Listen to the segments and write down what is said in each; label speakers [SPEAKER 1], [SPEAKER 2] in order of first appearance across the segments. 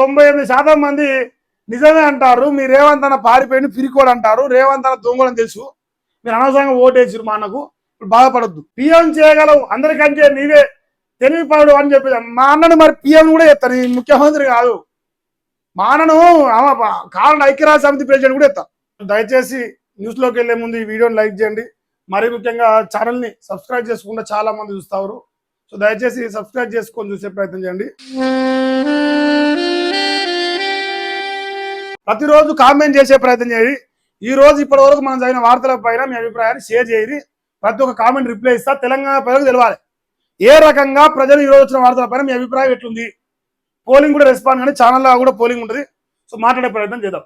[SPEAKER 1] తొంభై ఎనిమిది శాతం మంది నిజమే అంటారు. మీరు రేవంత్ అన్న పారిపోయిన పిరికోడు అంటారు. రేవంత్ అన్న దొంగలని తెలుసు. మీరు అనవసరంగా ఓటేసారు మా అన్నకు. ఇప్పుడు బాధపడద్దు. పిఎం చేయగలవు. అందరికంటే నీవే తెలివిపాడు అని చెప్పి మా అన్నను మరి పిఎం కూడా చెప్తాను ముఖ్యమంత్రి కాదు. మా అన్నను కారణ ఐక్యరాజ్య సమితి ప్రెసిడెంట్ కూడా చెప్తా దయచేసి న్యూస్లోకి వెళ్ళే ముందు ఈ వీడియోని లైక్ చేయండి. మరీ ముఖ్యంగా ఛానల్ని సబ్స్క్రైబ్ చేసుకుంటే చాలా మంది చూస్తారు. సో దయచేసి సబ్స్క్రైబ్ చేసుకొని చూసే ప్రయత్నం చేయండి. ప్రతిరోజు కామెంట్ చేసే ప్రయత్నం చేయండి ఈ రోజు ఇప్పటి వరకు మనం చదివిన వార్తల పైన మీ అభిప్రాయాన్ని షేర్ చేయండి ప్రతి ఒక్క కామెంట్ రిప్లై ఇస్తా. తెలంగాణ ప్రజలకు తెలియాలి ఏ రకంగా ప్రజలు ఈ రోజు వచ్చిన వార్తల పైన మీ అభిప్రాయం ఎట్లుంది? పోలింగ్ కూడా రెస్పాండ్ కానీ ఛానల్లో కూడా పోలింగ్ ఉంటుంది. సో మాట్లాడే ప్రయత్నం చేద్దాం.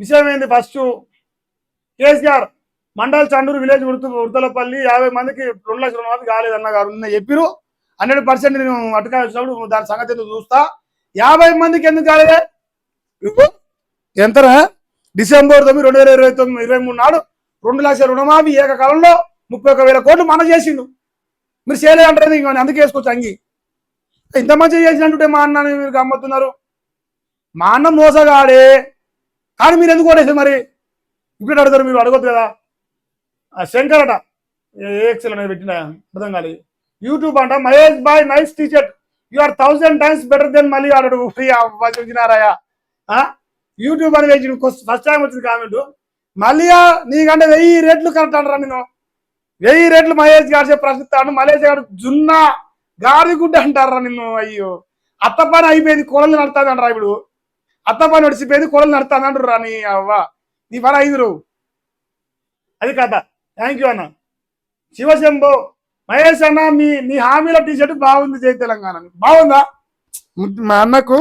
[SPEAKER 1] విషయం ఏంది? First KCR mandal Chanduru village Udatha Udathalapalli యాభై మందికి రెండు లక్షల మంది కాలేదన్న గారు చెప్పిరు హండ్రెడ్ పర్సెంట్ నేను అటుగా వచ్చినప్పుడు దాని సంగతి చూస్తా. యాభై మందికి ఎందుకు కాలేదే? ఎంత ఎంతనా డిసెంబర్ తొమ్మిది రెండు వేల ఇరవై తొమ్మిది ఇరవై మూడు నాడు రెండు లక్షల రుణమాఫీ ఏకకాలంలో ముప్పై ఒక వేల కోట్లు మన చేసిండు. మీరు చేయలేదు అంటారు ఇంక అందుకే వేసుకోవచ్చు అంగి. ఇంత మంచి చేసినట్టుంటే మా అన్నని మీరు గమ్మత్తున్నారు. మా అన్న మోసగాడే. కానీ మీరు ఎందుకు ఓడేసారు మరి? ఇప్పుడు అడుగుతారు మీరు అడగొద్దు కదా. ఆ శంకర్ అట అనేది పెట్టిన అర్థం కాలి. యూట్యూబ్ అంట Mahesh bye nice teacher you are thousand times better than మళ్ళీ ఆడడు. ఫ్రీ వచ్చినారాయా యూట్యూబ్ అని వేసి ఫస్ట్ టైం వచ్చింది కామెంట్. మళ్ళీ నీకంటే వెయ్యి రేట్లు కరెక్ట్ అంటారా నేను వెయ్యి రేట్లు మహేష్ గారు చెప్పి ప్రశ్నిస్తాను మహేష్ గారు జున్నా గారి గుడ్డ అంటారా నిన్ను? అయ్యో. అత్త పని అయిపోయింది కొడలు నడుతుంది అంటారా ఇప్పుడు. అత్త పని నడిచిపోయింది కొడలు నడుతుంది అంటారు నీ అవ్వ? నీ పని ఐదురు అది కథ థ్యాంక్ యూ అన్న. శివశంభో మహేష్ అన్న మీ నీ హామీల టీ షర్ట్ బాగుంది జై తెలంగాణ. బాగుందా? మా అన్నకు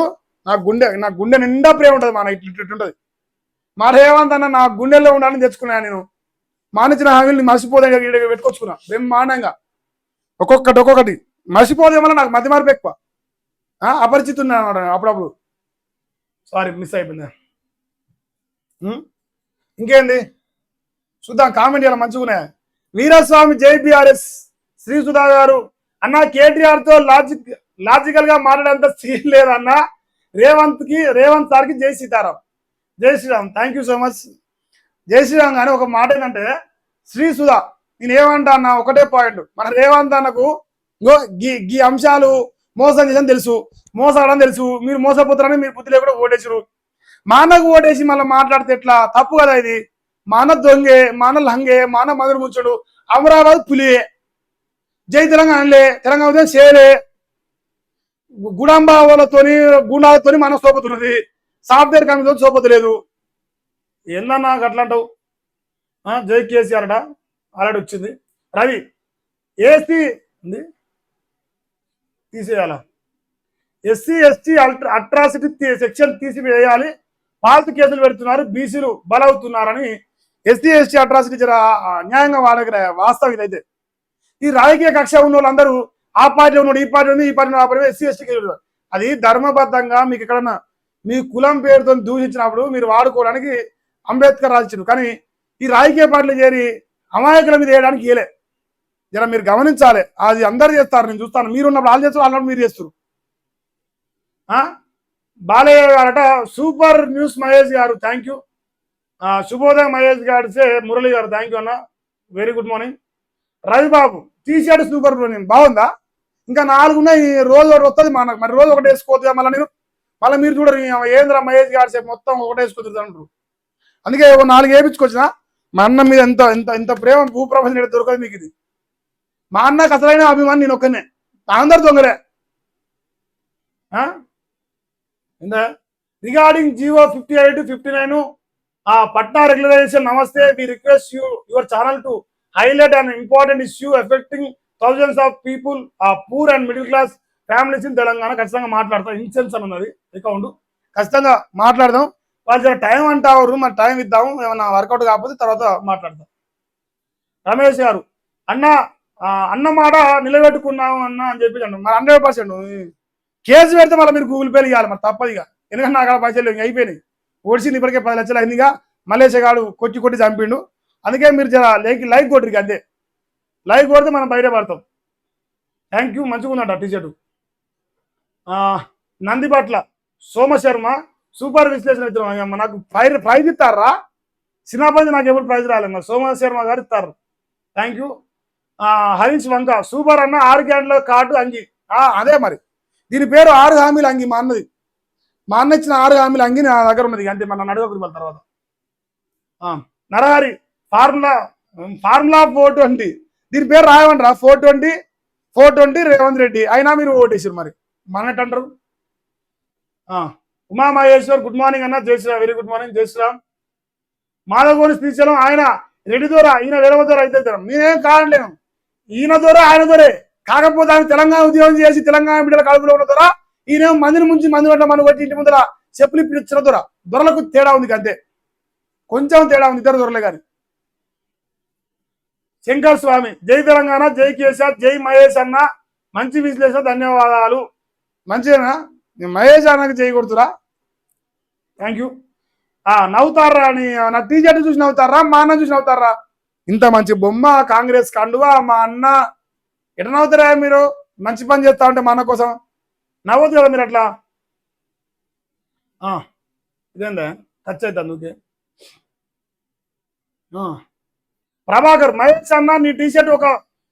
[SPEAKER 1] నా గుండె నా గుండె నిండా ప్రేమ ఉంటుంది మన ఇట్లా ఇట్లా ఉంటుంది. మా రేవంత్ అన్న నా గుండెల్లో ఉండాలని తెచ్చుకున్నాను నేను. మానించిన హామీలు మర్చిపోదని పెట్టుకొచ్చుకున్నా. బ్రహ్మాండంగా ఒక్కొక్కటి ఒక్కొక్కటి. మర్చిపోదే వల్ల నాకు మతి మార్పు ఎక్కువ. ఆ, అపరిచితున్నా అప్పుడప్పుడు. సారీ మిస్ అయిపోయింది. ఇంకేంది? చూద్దాం కామెంట్ ఇలా మంచిగా ఉన్నాయి? వీరస్వామి జైబిఆర్ఎస్ శ్రీ సుధా గారు. అన్న కేటీఆర్తో లాజిక్ లాజికల్గా మాట్లాడేంత సీన్ లేదన్నా. రేవంత్కి రేవంత్ సార్కి జై సీతారాం. జై Sriram. Thank you so much జై శ్రీరామ్ కానీ ఒక మాట ఏంటంటే శ్రీ సుధా నేను ఏమంటా అన్న ఒకటే పాయింట్ మన రేవంత్ అన్నకు గీ గీ అంశాలు మోసం చేసిన తెలుసు. మోసడం తెలుసు. మీరు మోసపోతారని మీరు బుద్ధి లేకుండా ఓటేసారు మా అన్నకు ఓటేసి మళ్ళీ మాట్లాడితే ఎట్లా? తప్పు కదా ఇది. మాన దొంగే మాన లంగే మాన అన్న మధుర అమరాబాద్ పులియే. జై తెలంగాణలే. తెలంగాణ ఉదయం చేయలే గుడాంబాలతోని గుండాలతోని మనం సోపతున్నది సాఫ్ట్వేర్ కంపెనీతో సోపతలేదు ఏందన్నా అట్లా అంటావు ఆ, జై కేసీఆర్ అట ఆల్రెడీ వచ్చింది. రవి ఏసీ ఉంది. తీసేయాలా? ఎస్సీ ఎస్టీ అట్రాసిటీ సెక్షన్ తీసివేయాలి. పాల్తు కేసులు పెడుతున్నారు. బీసీలు బలవుతున్నారని ఎస్సీ ఎస్టీ అట్రాసిటీ జర ఆ, న్యాయంగా వాళ్ళకి వాస్తవం ఇదైతే. ఈ రాజకీయ కక్ష ఉన్న వాళ్ళందరూ ఆ పార్టీ ఉన్నాడు ఈ పార్టీ ఉంది ఈ పార్టీ ఆ పార్టీ ఎస్సీ ఎస్టీకి అది ధర్మబద్ధంగా మీకు ఎక్కడన్నా మీ కులం పేరుతో దూషించినప్పుడు మీరు వాడుకోవడానికి అంబేద్కర్ రాసిచ్చారు. కానీ ఈ రాజకీయ పార్టీలు చేరి అమాయకుల మీద వేయడానికి ఇయలే జర మీరు గమనించాలి. అది అందరు చేస్తారు నేను చూస్తాను. మీరు ఉన్నప్పుడు వాళ్ళు చేస్తారు వాళ్ళు మీరు చేస్తారు. Balayya గారట super news Mahesh garu thank you శుభోదయం మహేష్ గారు మురళి గారు థ్యాంక్ యూ అన్న. Very good morning Ravibabu T-shirt super బాగుందా? ఇంకా నాలుగు ఉన్నాయి రోజు ఒకటి వస్తుంది మనకు మరి రోజు ఒకటి వేసుకోవద్దు మళ్ళీ నేను? మళ్ళీ మీరు చూడరు ఏంద్ర మహేష్ గారు సేపు మొత్తం ఒకటి వేసుకోవద్దు అంటారు అందుకే నాలుగు వేయించుకొచ్చిన మా అన్న మీద ఎంత ఎంత ఎంత ప్రేమ భూప్రపంచం ఇక్కడ దొరకదు మీకు ఇది. మా అన్నకు అసలైన అభిమాని నేను ఒక్కనే. అందరు దొంగలే. Regarding Jio fifty eight fifty nine uh Patna regularisation నమస్తే we request you your channel to highlight and important issue affecting thousands of people uh poor and middle class families in Telangana ఖచ్చితంగా మాట్లాడతాం. Incense అని ఉన్నది. Account ఖచ్చితంగా మాట్లాడదాం. వాళ్ళు time అంటారు మరి టైం ఇద్దాము. ఏమన్నా వర్కౌట్ కాకపోతే తర్వాత మాట్లాడదాం. రమేష్ గారు అన్న ఆ, అన్న మాట నిలబెట్టుకున్నాము అన్న అని చెప్పి అన్నాడు మరి హండ్రెడ్ పర్సెంట్ కేసు పెడితే మళ్ళీ మీరు గూగుల్ పేలు ఇవ్వాలి మరి తప్పదిగా ఎందుకంటే నాకు అక్కడ పైసలు అయిపోయినాయి. ఓడిసింది ఇప్పటికే పది లక్షలు అయిందిగా మలేషియా గాడు కొట్టి కొట్టి చంపిండు. అందుకే మీరు జర లైక్ లైక్ కొట్టిరికి అంతే. లైక్ కొడితే మనం బయట పడతాం. థ్యాంక్ యూ మంచిగా ఉందంట టీషర్టు నందిపట్ల సోమశర్మ సూపర్ విశ్లేషణ ఇద్దరు. నాకు ప్రైజ్ ప్రైజ్ ఇస్తారా? సినాపతి నాకు ఎవరు ప్రైజ్ రాలేదు. నాకు సోమశర్మ గారు ఇస్తారు. థ్యాంక్ యూ హరీష్ వంక సూపర్ అన్న ఆరు గ్యాండ్ల కార్డు అంగి. అదే మరి. దీని పేరు ఆరు హామీల అంగి మా అన్నది. మా అన్న ఇచ్చిన ఆరు హామీలు అంగి నా దగ్గర ఉన్నది. అంతే మన నడవకుడి తర్వాత. Narahari formula formula four twenty. దీని పేరు రాయమంటారా four twenty four twenty Revanth Reddy. అయినా మీరు ఓటేసారు మరి. మనట్ అంటారు ఆ, ఉమా మహేశ్వర్ గుడ్ మార్నింగ్ అన్న. Jayasram very good morning. జయశ్రామ్ శ్రీరామ్. మాధవగోని శ్రీశైలం ఆయన రెడ్డి ద్వారా ఈయన వేరవ ద్వారా అయితే ఇద్దరం. నేనేం కాదలేను ఈయన ద్వారా ఆయన దూరే కాకపోతే ఆయన తెలంగాణ ఉద్యోగం చేసి తెలంగాణ బిడ్డల కడుపులో ఉన్న ద్వారా ఈయనేమో మందిని ముంచి మంది పట్ల మన కొట్టి ఇంటి ముందర చెప్పులు ఇప్పుడు ఇచ్చిన దూర దొరలకు తేడా ఉంది అంతే కొంచెం తేడా ఉంది. ఇద్దరు దొరలే కానీ శంకర్ స్వామి. జై తెలంగాణ జై కేసీఆర్ జై మహేష్ అన్న. మంచి విశ్లేషణ ధన్యవాదాలు. మంచిదేనా? మహేష్ అన్నకి జై కొడుతురా? థ్యాంక్ యూ ఆ నవ్వుతారా అని నా టీషర్ట్ చూసి నవ్వుతారా? మా అన్న చూసి నవ్వుతారా? ఇంత మంచి బొమ్మ కాంగ్రెస్ కండువా మా అన్న. ఎట నవ్వుతారా మీరు? మంచి పని చేస్తా ఉంటే మా అన్న కోసం. నవ్వద్దు కదా మీరు అట్లా? ఇదేందా? టచ్ అవుతుంది ఆ. ప్రభాకర్ మహేష్ అన్న నీ టీషర్ట్ ఒక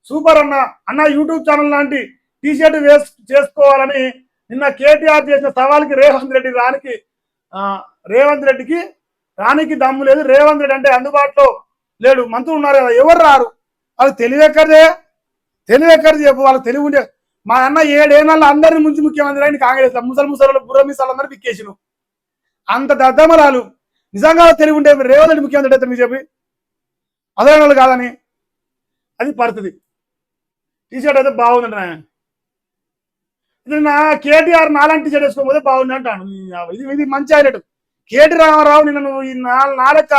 [SPEAKER 1] సూపర్ అన్న. అన్న యూట్యూబ్ ఛానల్ లాంటి టీషర్ట్ వేస్ చేసుకోవాలని నిన్న కేటీఆర్ చేసిన సవాల్కి రేవంత్ రెడ్డి రానికి ఆ, రేవంత్ రెడ్డికి రానికి దమ్ము లేదు. రేవంత్ రెడ్డి అంటే అందుబాటులో లేడు. మంత్రులు ఉన్నారు కదా ఎవరు రారు? వాళ్ళు తెలివి ఎక్కడిదే? చెప్పు వాళ్ళు తెలివి ఉండే మా అన్న ఏడేళ్ళ అందరిని ముంచి ముఖ్యమంత్రి అని కాంగ్రెస్ ముసలి ముసలు బుర్ర మీసాలు అందరూ పిక్కేసిను అంత దద్దమరాలు. నిజంగా తెలివి ఉంటే రేవంత్ రెడ్డి ముఖ్యమంత్రి అయితే మీకు చెప్పి. అదే కాదని అది పరిస్థితి. టీషర్ట్ అయితే బాగుందంట ఇది నా కేటీఆర్ నాలాంటి టీషర్ట్ వేసుకోకపోతే బాగుంది అంటాను. ఇది ఇది మంచి హైలైట్. కేటీ రామారావు నిన్న నువ్వు ఈ నా- నాలెక్క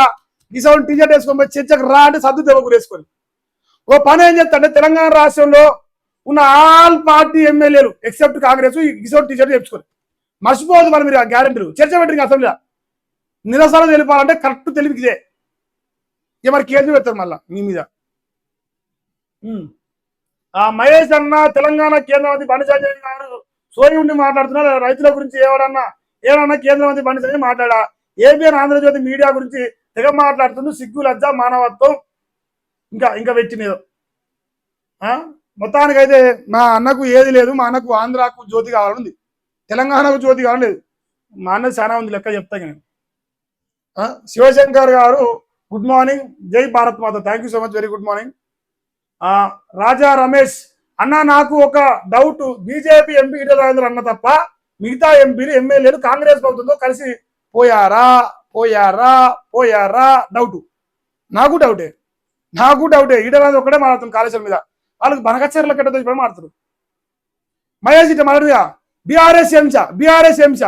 [SPEAKER 1] ఈ టీషర్ట్ వేసుకోకపోతే చర్చకు రా అంటే సర్దు దెబ్బకు వేసుకొని ఓ పని ఏం చెప్తాంటే తెలంగాణ రాష్ట్రంలో ఉన్న ఆల్ పార్టీ ఎమ్మెల్యేలు ఎక్సెప్ట్ కాంగ్రెస్ డిసౌండ్ టీషర్ట్ తెచ్చుకొని మర్చిపోదు మరి మీరు ఆ గ్యారెంటీలు చర్చ పెట్టింది అసెంబ్లీలో. నిరసన తెలిపాలంటే కరెక్ట్ తెలివికిదే ఇక మరి కేసులు పెడతారు మళ్ళా మీ మీద. ఆ మహేష్ అన్న తెలంగాణ కేంద్ర మంత్రి బండి సంజయ్ గారు సోయి ఉండి మాట్లాడుతున్నారు. రైతుల గురించి ఏవడన్నా ఏమన్నా కేంద్ర మంత్రి బండి సంజయ్ మాట్లాడా ఏబిఎన్ ఆంధ్రజ్యోతి మీడియా గురించి తెగ మాట్లాడుతుంది సిగ్గు లజ్జ మానవత్వం ఇంకా ఇంకా వెచ్చి మీద. ఆ? మొత్తానికైతే మా అన్నకు ఏది లేదు. మా అన్నకు ఆంధ్రాకు జ్యోతి కావాలని తెలంగాణకు జ్యోతి కావాలని లేదు. మా అన్నది చాలా ఉంది లెక్క చెప్తా ఇక నేను. ఆ? శివశంకర్ గారు గుడ్ మార్నింగ్. జై Bharat Mata. Thank you so much very good morning ఆ, రాజా రమేష్ అన్న నాకు ఒక doubt BJP MP Etala Rajendra అన్న తప్ప మిగతా ఎంపీలు ఎమ్మెల్యేలు కాంగ్రెస్ ప్రభుత్వంతో కలిసి పోయారా? పోయారా? పోయారా? డౌట్ నాకు డౌటే నాకు డౌటే ఈటల ఒక్కడే మాట్లాడుతుంది కాళేశ్వరం మీద. వాళ్ళకి బనకచర్ల కట్ట ఇప్పుడు మాట్లాడుతారు మహేష్ ఇట్లా మాట్లాడుగా బీఆర్ఎస్ ఎంస బీఆర్ఎస్ ఎంస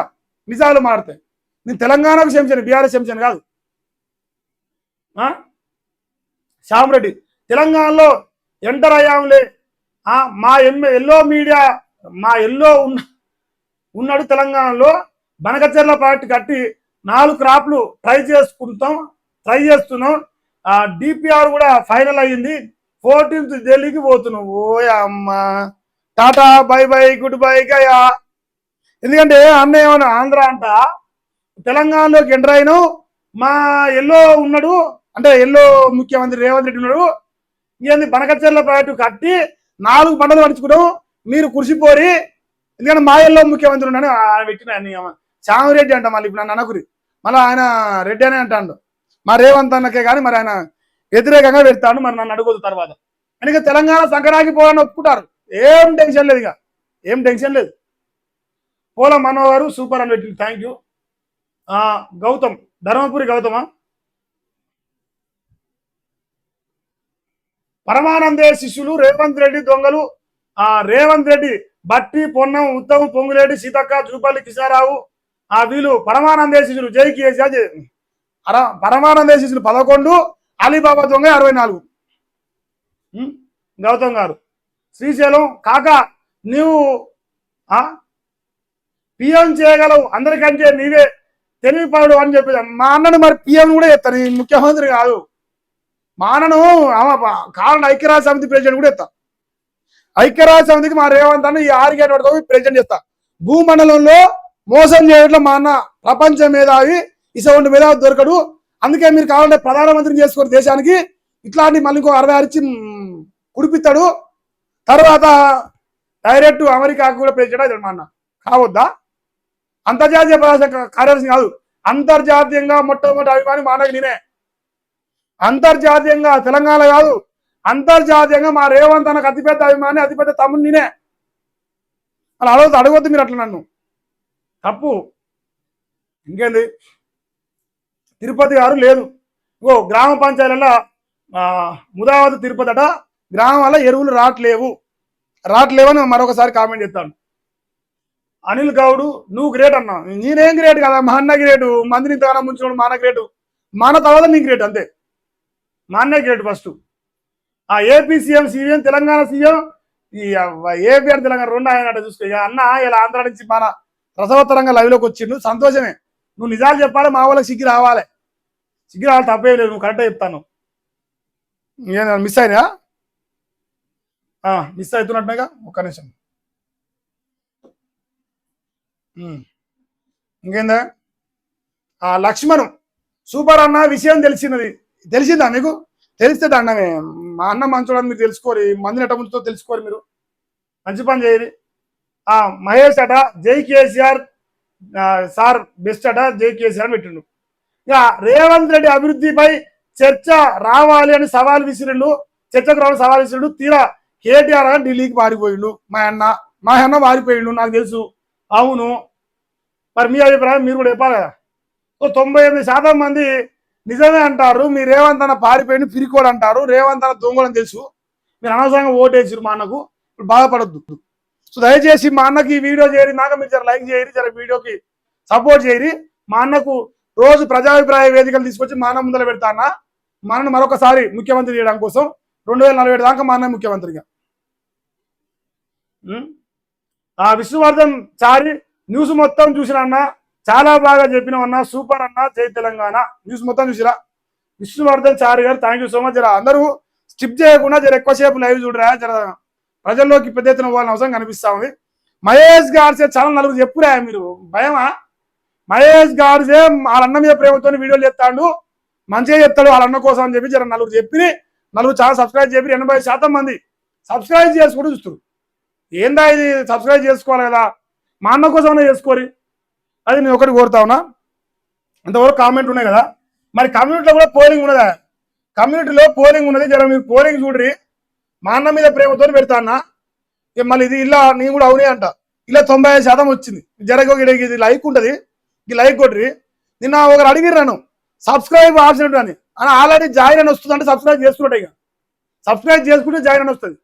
[SPEAKER 1] నిజాలు మాడతాయి నేను తెలంగాణకు శంసాను బీఆర్ఎస్ ఎంసాను కాదు. శ్యామరెడ్డి తెలంగాణలో ఎంటర్ అయ్యాంలే. మా ఎమ్ ఎల్లో మీడియా మా ఎల్లో ఉన్న ఉన్నాడు తెలంగాణలో. బనకచెర్ల పార్టీ కట్టి నాలుగు క్రాప్లు ట్రై చేసుకుంటాం ట్రై చేస్తున్నాం. ఆ డిపిఆర్ కూడా ఫైనల్ అయ్యింది. ఫోర్టీన్త్ ఢిల్లీకి పోతున్నాం ఓ అమ్మ. Tata bye bye good bye Gaya. ఎందుకంటే అన్న ఏమన్నా ఆంధ్ర అంట తెలంగాణలోకి ఎంటర్ అయిన మా ఎల్లో ఉన్నాడు. అంటే ఎల్లో ముఖ్యమంత్రి రేవంత్ రెడ్డి ఉన్నాడు. ఇవన్నీ బనకచర్ల ప్రాజెక్టు కట్టి నాలుగు పంటలు పడుచుకోవడం మీరు కురిసిపోరి ఎందుకంటే మా ఎల్లో ముఖ్యమంత్రి ఉన్నాను ఆయన పెట్టిన ఆయన అంట మళ్ళీ ఇప్పుడు నన్ను అనకురి మళ్ళీ ఆయన రెడ్డి అనే అంటాడు. మా రేవంత్ అన్నకే కానీ మరి ఆయన వ్యతిరేకంగా పెడతాడు. మరి నన్ను అడుగుదు తర్వాత. అందుకే తెలంగాణ సంక్రాంతి పోవాలని ఒప్పుకుంటారు. ఏం టెన్షన్ లేదు ఇక. ఏం టెన్షన్ లేదు. పోల మనోహరు సూపర్ అని పెట్టింది థ్యాంక్ యూ గౌతమ్ ధర్మపురి గౌతమా? పరమానందే శిష్యులు రేవంత్ రెడ్డి దొంగలు. ఆ రేవంత్ రెడ్డి బట్టి పొన్నం ఉత్తమ్ పొంగులేడి సీతక్క జూపల్లి కిషారావు. ఆ వీళ్ళు పరమానందే శిష్యులు జై కేసీఆర్ అర- పరమానందే శిష్యులు పదకొండు అలీబాబా దొంగ అరవై నాలుగు. గౌతమ్ గారు. శ్రీశైలం కాక నీవు పిఎం చేయగలవు అందరికంటే నీవే తెలివిపడు అని చెప్పి మా అన్నను మరి పిఎం కూడా చెప్తాను ఈ ముఖ్యమంత్రి కాదు. మానను కారణ ఐక్యరాజ్య సమితి ప్రెసిడెంట్ కూడా ఇస్తా ఐక్యరాజ్య సమితికి మా రేవంత్ అన్న ఈ ఆరుగేట గంటల ప్రెసిడెంట్ చేస్తా. భూమండలంలో మోసం చేయడంలో మా అన్న ప్రపంచ మేధావి ఇసవంటి మేధావి దొరకడు. అందుకే మీరు కావాలంటే ప్రధానమంత్రిని చేసుకోరు దేశానికి. ఇట్లాంటి మళ్ళీ ఇంకో అరవై ఆరు కుడిపిస్తాడు. తర్వాత డైరెక్ట్ అమెరికాకు కూడా ప్రెసిడెంట్ అవుతాడు మా అన్న. కావద్దా? అంతర్జాతీయ ప్రజా కార్యదర్శి కాదు. అంతర్జాతీయంగా మొట్టమొదటి అభిమాని మా నేనే. అంతర్జాతీయంగా తెలంగాణ కాదు అంతర్జాతీయంగా మా రేవంత్ అన్నకు అతిపెద్ద అభిమాని అతిపెద్ద తమ్ముడు నేనే. అలా అడగద్దు అడగొద్దు మీరు అట్లా నన్ను. తప్పు. ఇంకేంది? తిరుపతి గారు లేదు. ఓ గ్రామ పంచాయతీల ముదావతి తిరుపతి అట గ్రామాల ఎరువులు రావట్లేవు రావట్లేవని మరొకసారి కామెంట్ చేస్తాను. అనిల్ గౌడు నువ్వు గ్రేట్ అన్నా నేనేం గ్రేట్ కదా మా అన్న గ్రేటు. మందిని ఇంతగానో ముంచుకోడు మా అన్న గ్రేటు. మన తర్వాత నీ గ్రేట్ అంతే. మా అన్న గ్రేట్ ఫస్ట్. ఆ AP CM CM Telangana CM ఈ ఏపీఆర్ తెలంగాణ రెండు ఆయన చూసుకో. ఇక అన్న ఇలా ఆంధ్ర నుంచి మన రసవత్తరంగా లైవ్లోకి వచ్చిండు. సంతోషమే. నువ్వు నిజాలు చెప్పాలి మా వాళ్ళకి సిగ్గి రావాలి. సిగ్గి రావాలి తప్పేం లేదు నువ్వు కరెక్ట్గా చెప్తాను. నేను మిస్ అయినా మిస్ అవుతున్నట్టుగా ఒక్క నిమిషం. ఇంకేందా? లక్ష్మణ్ లక్ష్మణం. సూపర్ అన్న విషయం తెలిసినది. తెలిసిందా మీకు? తెలిస్తే దండమే మా అన్న మంచోడని మీరు తెలుసుకోరు. మందిని ఎట్ట ముందుతో తెలుసుకోరు మీరు. మంచి పని చేయరు. ఆ మహేష్ అట జై కేసీఆర్ సార్ బెస్ట్ అట జై కేసీఆర్ పెట్టిండు. ఇక రేవంత్ రెడ్డి అభివృద్ధిపై చర్చ రావాలి అని సవాల్ విసిరిండు. చర్చకు రావాలి సవాల్ విసిరిండు. తీరా కేటీఆర్ అని ఢిల్లీకి పారిపోయిండు మా అన్న మా అన్న మారిపోయిండు. నాకు తెలుసు. అవును. మరి మీ అభిప్రాయం మీరు కూడా చెప్పాలి కదా. సో తొంభై ఎనిమిది శాతం మంది నిజమే అంటారు మీ రేవంత్ అన్న పారిపోయిన పిరికోడు అంటారు రేవంత్ అన్న దొంగలని తెలుసు. మీరు అనవసరంగా ఓటేసారు మా అన్నకు ఇప్పుడు బాధపడద్దు. సో దయచేసి మా అన్నకి ఈ వీడియో చేయరినాక మీరు జర లైక్ చేయరు జర వీడియోకి సపోర్ట్ చేయరి మా అన్నకు రోజు ప్రజాభిప్రాయ వేదికలు తీసుకొచ్చి మా అన్న ముందర పెడతానా మా మరొకసారి ముఖ్యమంత్రి చేయడం కోసం రెండు వేల నలభై ఏడు దాకా మా అన్న ముఖ్యమంత్రిగా. ఆ విష్ణువర్ధన్ చారి న్యూస్ మొత్తం చూసిన అన్న చాలా బాగా చెప్పిన అన్న సూపర్ అన్న జై తెలంగాణ. న్యూస్ మొత్తం చూసిరా. విష్ణువర్ధన్ చారు గారు థ్యాంక్ యూ సో మచ్ జర. అందరూ స్కిప్ చేయకుండా జర ఎక్కువసేపు లైవ్ చూడరా జర. ప్రజల్లోకి పెద్ద ఎత్తున పోవాలని అవసరం కనిపిస్తా ఉంది. మహేష్ గాడ్సే చాలా నలుగురు చెప్పురా మీరు? భయమా? మహేష్ గాడ్సే వాళ్ళ అన్న మీద ప్రేమతో వీడియోలు చెప్తాడు మంచిగా చెప్తాడు వాళ్ళ అన్న కోసం అని చెప్పి జర నలుగురు చెప్పి నలుగురు చాలా సబ్స్క్రైబ్ చెప్పి ఎనభై శాతం మంది సబ్స్క్రైబ్ చేసుకుంటూ చూస్తారు ఏందా ఇది సబ్స్క్రైబ్ చేసుకోవాలి కదా? మా అన్న కోసం చేసుకోరి. అది నేను ఒకటి కోరుతా ఉన్నా. ఇంతవరకు కామెంట్ ఉన్నాయి కదా. మరి కమ్యూనిటీలో కూడా పోలింగ్ ఉన్నదా? కమ్యూనిటీలో పోలింగ్ ఉన్నది. జర మీరు పోలింగ్ చూడ్రి. మా అన్న మీద ప్రేమతో పెడతా అన్న. ఇక మళ్ళీ ఇది ఇలా నేను కూడా అవునే అంట. ఇలా తొంభై ఐదు శాతం వచ్చింది. జరగో ఇది లైక్ ఉంటుంది. ఈ లైక్ కొట్రి. నిన్న ఒకరు అడిగిర్రాను సబ్స్క్రైబ్ ఆప్షన్ అని. అని ఆల్రెడీ జాయిన్ అని వస్తుంది అంటే సబ్స్క్రైబ్ చేసుకుంటా ఇక. సబ్స్క్రైబ్ చేసుకుంటే జాయిన్ అని వస్తుంది.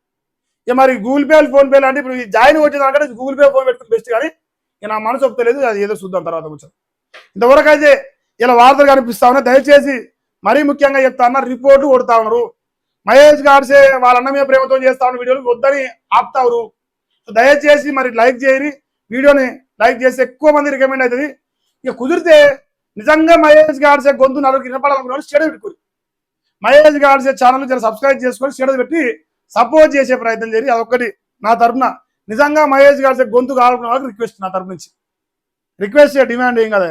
[SPEAKER 1] ఇక మరి గూగుల్ పే ఫోన్ పే అంటే ఇప్పుడు జాయిన్ వచ్చిన దానికంటే గూగుల్ పే ఫోన్ పెట్టుకుని బెస్ట్ కానీ నా మనసు ఒప్పుతలేదు అది ఏదో చూద్దాం తర్వాత కొంచెం ఇంతవరకు అయితే ఇలా వార్తలు కనిపిస్తా ఉన్నాయి. దయచేసి మరీ ముఖ్యంగా చెప్తా ఉన్నా రిపోర్టు కొడతా ఉన్నారు. మహేష్ గాడ్సే వాళ్ళ అన్న మీద ప్రేమతో చేస్తా ఉన్న వీడియోలు వద్దని ఆపుతారు దయచేసి మరి లైక్ చేయని వీడియోని లైక్ చేసి ఎక్కువ మంది రికమెండ్ అవుతుంది. ఇక కుదిరితే నిజంగా మహేష్ గాడ్సే గొంతు నలుగురు వినపడాలనుకున్న వాళ్ళు స్టేటస్ పెట్టుకోరు మహేష్ గాడ్సే ఛానల్ జర సబ్స్క్రైబ్ చేసుకొని చెడ పెట్టి సపోర్ట్ చేసే ప్రయత్నం చేసి అదొక్కటి నా తరఫున నిజంగా మహేష్ గారి గొంతు కావాలనుకున్న వాళ్ళకి రిక్వెస్ట్ నా తరపు నుంచి. రిక్వెస్ట్ డిమాండ్ ఏం కదా